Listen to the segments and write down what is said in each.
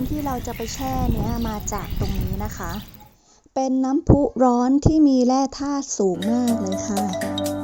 อนที่เราจะไปแช่เนี้ยมาจากตรงนี้นะคะ เป็นน้ำพุร้อนที่มีแร่ธาตุสูงมากเลยค่ะ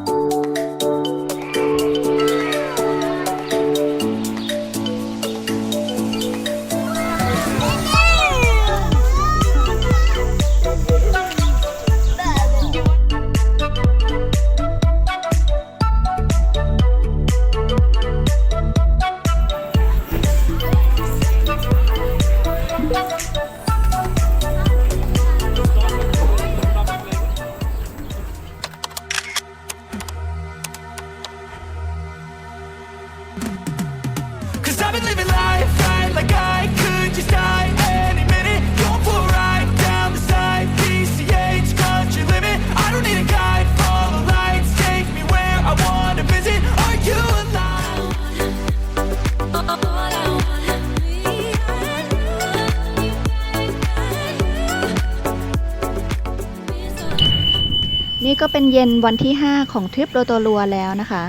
นี่ก็เป็นเย็นวันที่ 5 ของทริปโรโตรัวแล้วนะคะ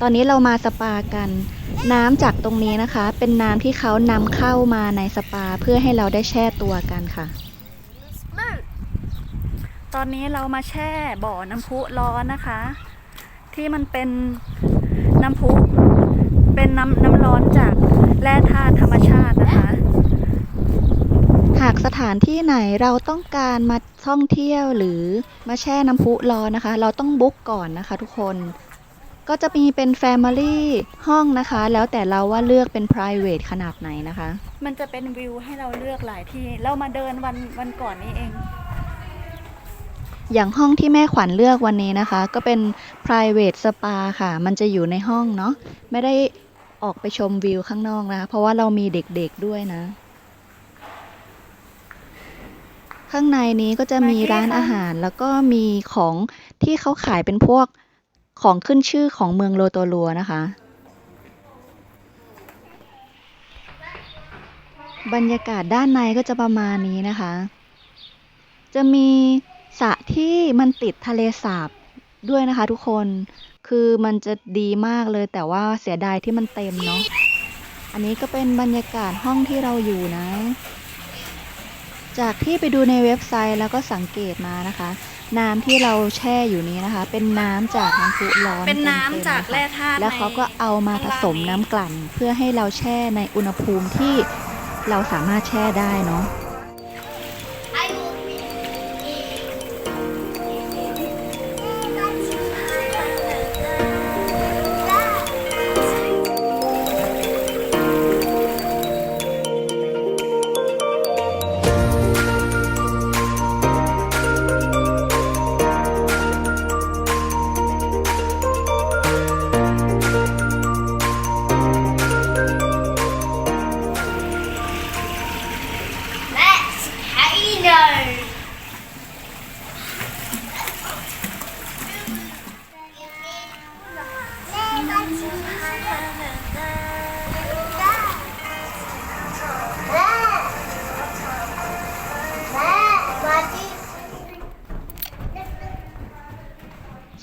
ตอนนี้เรามาสปากัน น้ำจากตรงนี้นะคะ เป็นน้ำที่เขานำเข้ามาในสปาเพื่อให้เราได้แช่ตัวกันค่ะ ตอนนี้เรามาแช่บ่อน้ำพุร้อนนะคะ ที่มันเป็นน้ำพุ เป็นน้ำน้ำร้อนจากแร่ธาตุธรรมชาติ ถานที่ไหนเราต้องการมาท่องเที่ยวหรือมาแช่น้ำพุร้อนนะคะ เราต้องบุ๊กก่อนนะคะทุกคน ก็จะมีเป็น Family ห้องนะคะ แล้วแต่เราว่าเลือกเป็น private ขนาดไหนนะคะ มันจะเป็นวิวให้เราเลือกหลายที่ เรามาเดินวันวันก่อนนี้เอง อย่างห้องที่แม่ขวัญเลือกวันนี้นะคะ ก็เป็น private spa ค่ะ มันจะอยู่ในห้องเนาะไม่ได้ออกไปชมวิวข้างนอกนะคะ เพราะว่าเรามีเด็กๆด้วยนะ ข้างในนี้ก็จะมีร้านอาหารแล้วก็มีของที่เขาขายเป็นพวกของขึ้นชื่อของเมืองโลโตรัวนะคะ บรรยากาศด้านในก็จะประมาณนี้นะคะ จะมีสระที่มันติดทะเลสาบด้วยนะคะทุกคนคือมันจะดีมากเลยแต่ว่าเสียดายที่มันเต็มเนาะอันนี้ก็เป็นบรรยากาศห้องที่เราอยู่นะ จากที่ไปดูในเว็บไซต์แล้วก็สังเกตมานะคะ น้ำที่เราแช่อยู่นี้นะคะ เป็นน้ำจากน้ำพุร้อนเป็นน้ำต็มๆจากเลยค่ะแร่ธาตุแล้วเขาก็เอามาผสมน้ำกลั่น เพื่อให้เราแช่ในอุณหภูมิที่เราสามารถแช่ได้เนาะ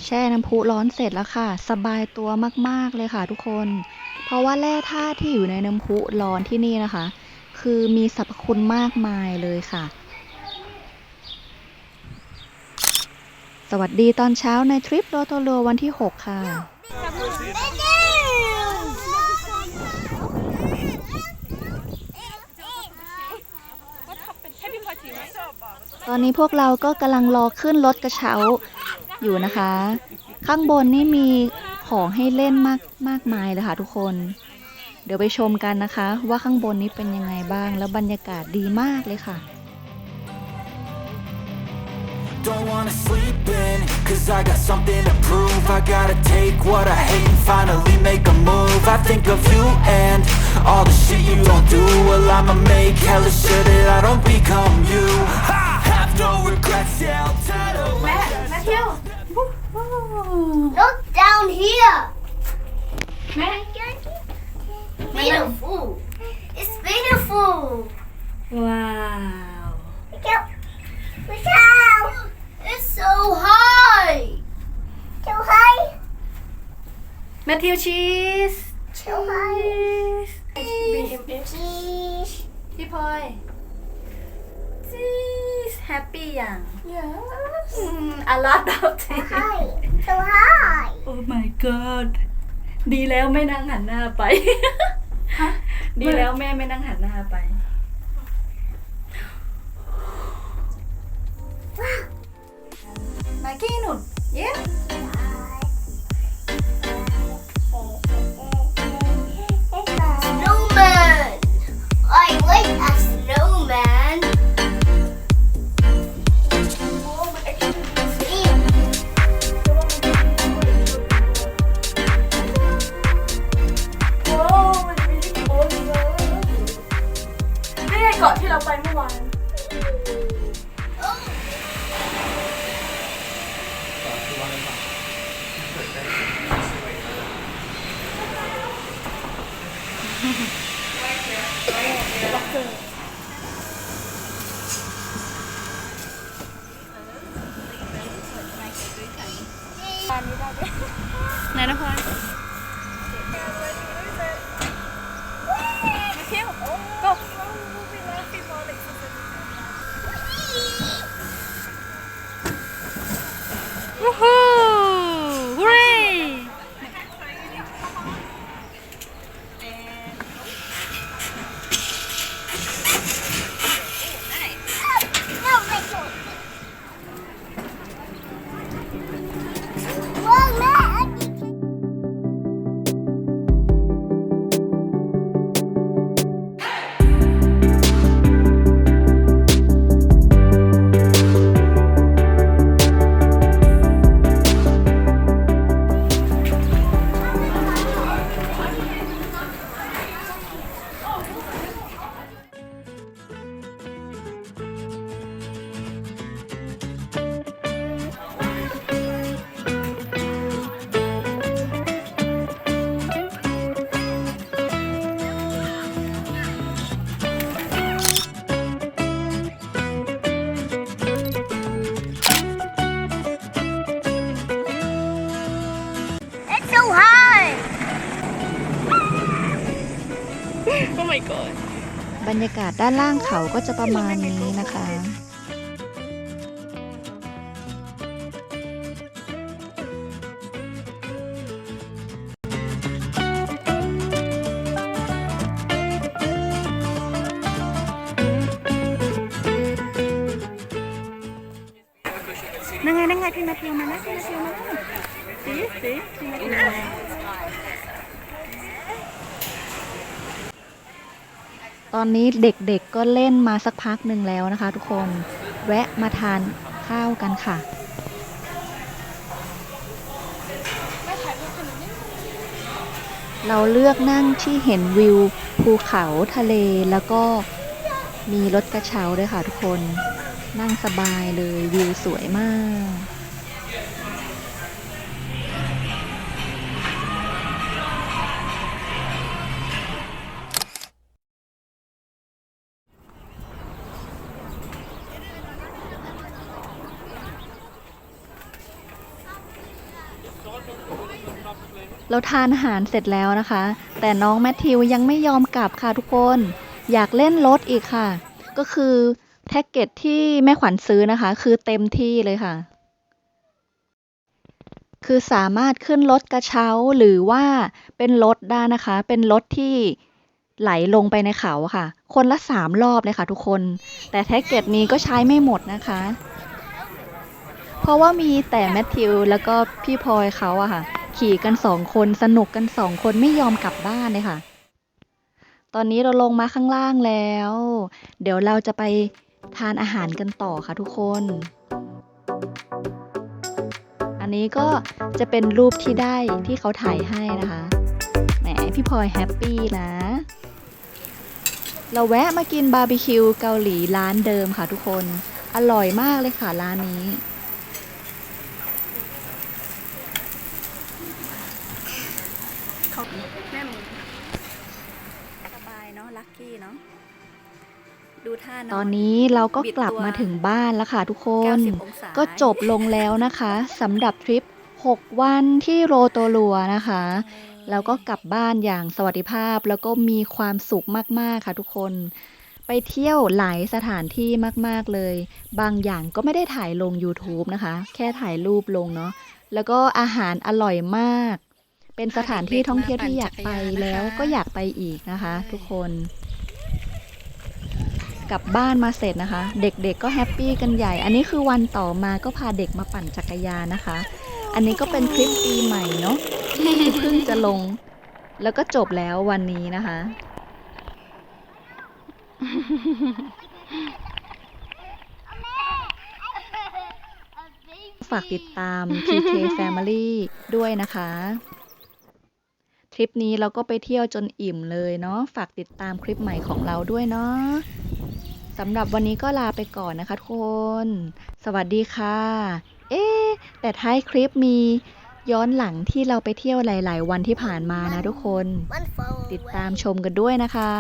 แช่น้ำพุร้อนเสร็จแล้วค่ะ สบายตัวมากๆเลยค่ะทุกคน เพราะว่าแร่ธาตุที่อยู่ในน้ำพุร้อนที่นี่นะคะ คือมีสรรพคุณมากมายเลยค่ะ สวัสดีตอนเช้าในทริปโรโตโรวันที่ 6 ค่ะตอนนี้พวกเราก็กำลังรอขึ้นรถกระเช้า อยู่นะคะ ข้างบนนี่มีของให้เล่นมากมากมายเลยค่ะทุกคน เดี๋ยวไปชมกันนะคะ ว่าข้างบนนี้เป็นยังไงบ้างแล้วบรรยากาศดีมากเลยค่ะ Don't wanna sleep in, cause I got something to prove. I gotta take what I hate and finally make a move. I think of you and all the shit you don't do. Well, I'ma make hella sure that I don't become you. I have no regrets, yeah, I'll tattle my Matthew. Look down here. Beautiful. It's beautiful. ว้าว Look out. Look out. It's so high. So high. แมทธิวชีส So high. Cheese. พี่พลอยซีแฮปปี้อย่าง Yes. อาลาดาวที Hi. So hi. โอ้ my god ดีแล้วไม่นั่งหันหน้าไป ดีแล้วแม่ไม่นั่งหันหน้าไป มากี้หนุนเย้ ไหน โอ้ my god บรรยากาศด้านล่างเขาก็จะประมาณนี้นะคะ นั่งไงนั่งไงพี่แมทธิวมานะพี่แมทธิวมานะสีสีพี่แมทธิวมา ตอนนี้เด็กๆก็เล่นมาสักพักหนึ่งแล้วนะคะ ทุกคนแวะมาทานข้าวกันค่ะเราเลือกนั่งที่เห็นวิวภูเขาทะเลแล้วก็มีรถกระเช้าด้วยค่ะทุกคน นั่งสบายเลยวิวสวยมาก เราทานอาหารเสร็จแล้วนะคะ แต่น้องแมทธิวยังไม่ยอมกลับค่ะทุกคน อยากเล่นรถอีกค่ะ ก็คือแท็กเก็ตที่แม่ขวัญซื้อนะคะ คือเต็มที่เลยค่ะ คือสามารถขึ้นรถกระเช้าหรือว่าเป็นรถได้นะคะ เป็นรถที่ไหลลงไปในเขาค่ะ คนละสามรอบเลยค่ะทุกคน แต่แท็กเก็ตนี้ก็ใช้ไม่หมดนะคะ เพราะว่ามีแต่แมทธิวแล้วก็พี่พลอยเขาอะค่ะ ขี่กันสองคนสนุกกันสองคนไม่ยอมกลับบ้านเลยค่ะ ตอนนี้เราลงมาข้างล่างแล้ว เดี๋ยวเราจะไปทานอาหารกันต่อค่ะทุกคน อันนี้ก็จะเป็นรูปที่ได้ที่เขาถ่ายให้นะคะ แหมพี่พลอยแฮปปี้นะเราแวะมากินบาร์บีคิวเกาหลีร้านเดิมค่ะทุกคน อร่อยมากเลยค่ะร้านนี้ แม่หมูสบายเนาะ ลัคกี้เนาะ ดูท่าน ตอนนี้เราก็กลับมาถึงบ้านแล้วค่ะทุกคน90องศาก็จบลงแล้วนะคะสำหรับทริป 6 วันที่โรโตรัวนะคะแล้วก็กลับบ้านอย่างสวัสดิภาพแล้วก็มีความสุขมากๆค่ะทุกคน ไปเที่ยวหลายสถานที่มากๆเลย บางอย่างก็ไม่ได้ถ่ายลง YouTube นะคะ แค่ถ่ายรูปลงเนาะแล้วก็อาหารอร่อยมาก เป็นสถานที่ท่องเที่ยวที่อยากไปแล้วก็อยากไปอีกนะคะ ทุกคน กลับบ้านมาเสร็จนะคะ เด็กๆก็แฮปปี้กันใหญ่ อันนี้คือวันต่อมาก็พาเด็กมาปั่นจักรยานนะคะ อันนี้ก็เป็นคลิปปีใหม่เนาะที่เพิ่งจะลง แล้วก็จบแล้ววันนี้นะคะ ฝากติดตาม PK Family ด้วยนะคะทริปนี้เราก็ไปเที่ยวจนอิ่มเลยเนาะ ฝากติดตามคลิปใหม่ของเราด้วยเนาะ สำหรับวันนี้ก็ลาไปก่อนนะคะทุกคน สวัสดีค่ะ เอ๊ะแต่ท้ายคลิปมีย้อนหลังที่เราไปเที่ยวหลาย ๆ วันที่ผ่านมานะทุกคน One fall ติดตามชมกันด้วยนะคะ